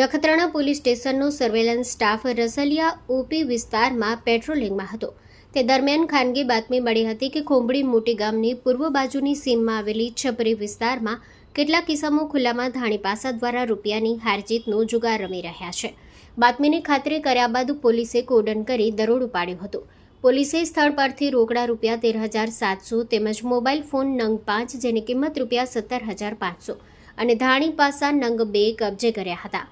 Nakhatrana police સ્ટેશનનો surveillance staff Rasaliya OP વિસ્તારમાં પેટ્રોલિંગમાં હતો. તે દરમિયાન ખાનગી બાતમી મળી હતી કે ખોંભડી મોટી ગામની પૂર્વ બાજુની સીમમાં આવેલી છપરી વિસ્તારમાં કેટલાક કિસ્સામો ખુલ્લામાં ધાણી પાસા દ્વારા રૂપિયાની હારજીતનો જુગાર રમી રહ્યા છે. બાતમીની ખાતરી કર્યા બાદ પોલીસે કોડન કરી દરોડો પાડ્યો હતો. પોલીસે સ્થળ પરથી રોકડા રૂપિયા તેર હજાર સાતસો તેમજ મોબાઈલ ફોન નંગ પાંચ જેની કિંમત રૂપિયા સત્તર હજાર પાંચસો અને ધાણી પાસા નંગ બે કબજે કર્યા હતા.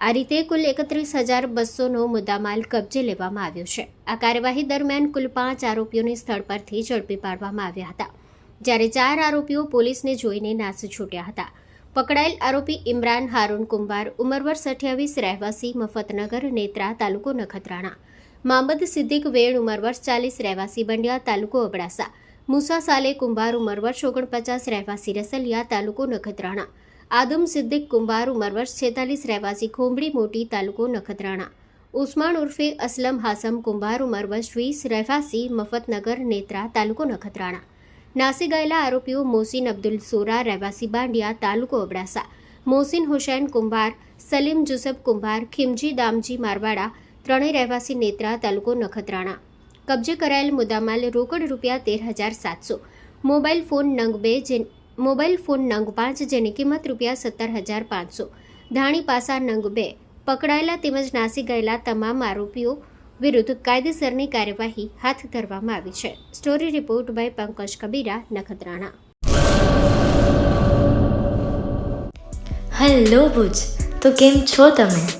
આ રીતે કુલ એકત્રીસ હજાર બસોનો મુદ્દામાલ કબજે લેવામાં આવ્યો છે. આ કાર્યવાહી દરમિયાન કુલ પાંચ આરોપીઓને સ્થળ પરથી ઝડપી પાડવામાં આવ્યા હતા, જ્યારે ચાર આરોપીઓ પોલીસને જોઈને નાસી છૂટ્યા હતા. પકડાયેલ આરોપી ઇમરાન હારૂન કુંભાર, ઉમરવર વર્ષ અઠ્યાવીસ રહેવાસી, મફતનગર, નેત્રા તાલુકો નખત્રાણા, મામદ સિદ્દીક વેણ ઉંમર વર્ષ ચાલીસ રહેવાસી, બંડિયા તાલુકો અબડાસા, મુસા સાલે કુંભાર ઉંમર વર્ષ ઓગણપચાસ રહેવાસી, રસલિયા તાલુકો નખત્રાણા આદમ સિદ્દીક કુંભાર ઉંમર વર્ષ છેતાલીસ રહેવાસી ખોમડી મોટી તાલુકો નખત્રાણા. ઉસ્માન ઉર્ફે અસલમ હાસમ કુંભાર ઉંમર વર્ષ વીસ રહેવાસી મફતનગર નેત્રા તાલુકો નખત્રાણા. નાસી ગયેલા આરોપીઓ મોસીન અબ્દુલ સોરા, રહેવાસી બાંડિયા, તાલુકો અબડાસા. મોસીન હુસૈન કુંભાર, સલીમ જુસફ કુંભાર, ખીમજી દામજી મારવાડા ત્રણેય રહેવાસી નેત્રા તાલુકો નખત્રાણા. કબજે કરાયેલ મુદ્દામાલ રોકડ રૂપિયા તેર હજાર સાતસો. મોબાઈલ ફોન નંગ બે, જે મોબાઈલ ફોન નંગ પાંચ જેની કિંમત રૂપિયા સત્તર હજાર પાંચસો. ધાણી પાસા નંગ બે. પકડાયેલા તેમજ નાસી ગયેલા તમામ આરોપીઓ વિરુદ્ધ કાયદેસરની કાર્યવાહી હાથ ધરવામાં આવી છે. Story report by Pankaj Kabira, Nakhatrana. Hello Bhuj, તો કેમ છો તમે?